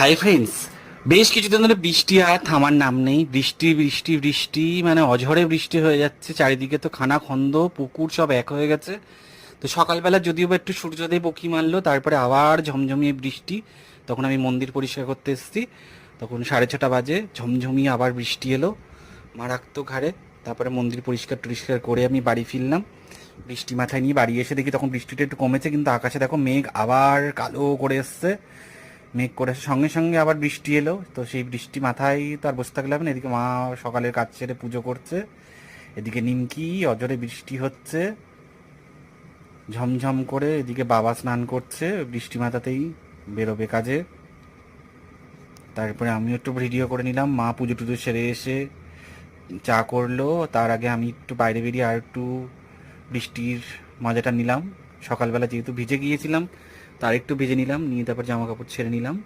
Hi friends বেশ কিছুদিন ধরে বৃষ্টি আর থামার নাম নেই। বৃষ্টি বৃষ্টি বৃষ্টি মানে অঝরে বৃষ্টি হয়ে যাচ্ছে। চারিদিকে তো খানা খন্দ পুকুর সব এক হয়ে গেছে। তো সকালবেলা যদিও বা একটু সূর্যোদয় বকি মারলো, তারপরে আবার ঝমঝমিয়ে বৃষ্টি। তখন আমি মন্দির পরিষ্কার করতে এসেছি। তখন সাড়ে ছটা বাজে, ঝমঝমিয়ে আবার বৃষ্টি এলো মারাত্মক হারে। তারপরে মন্দির পরিষ্কার টরিষ্কার করে আমি বাড়ি ফিরলাম। বৃষ্টি মাথায় নিয়ে বাড়ি এসে দেখি তখন বৃষ্টিটা একটু কমেছে, কিন্তু আকাশে দেখো মেঘ আবার কালো করে এসছে। মেঘ করে সঙ্গে সঙ্গে আবার বৃষ্টি এলো। তো সেই বৃষ্টি মাথায় তো আর বসে থাকলে হবে না। এদিকে মা সকালের কাজ ছেড়ে পুজো করছে। এদিকে নিমকি, অজরে বৃষ্টি হচ্ছে। ঝমঝম করে এদিকে বাবা স্নান করছে। বৃষ্টি মাথাতেই বেরোবে কাজে। তারপরে আমিও একটু ভিডিও করে নিলাম। মা পুজো টুজো সেরে এসে চা করল। তার আগে আমি একটু বাইরে বেরিয়ে আর একটু বৃষ্টির মজাটা নিলাম। সকালবেলা যেহেতু ভিজে গিয়েছিলাম তার একটু ভিজে নিলাম নিয়ে তারপর জামা কাপড় ছেড়ে নিলাম।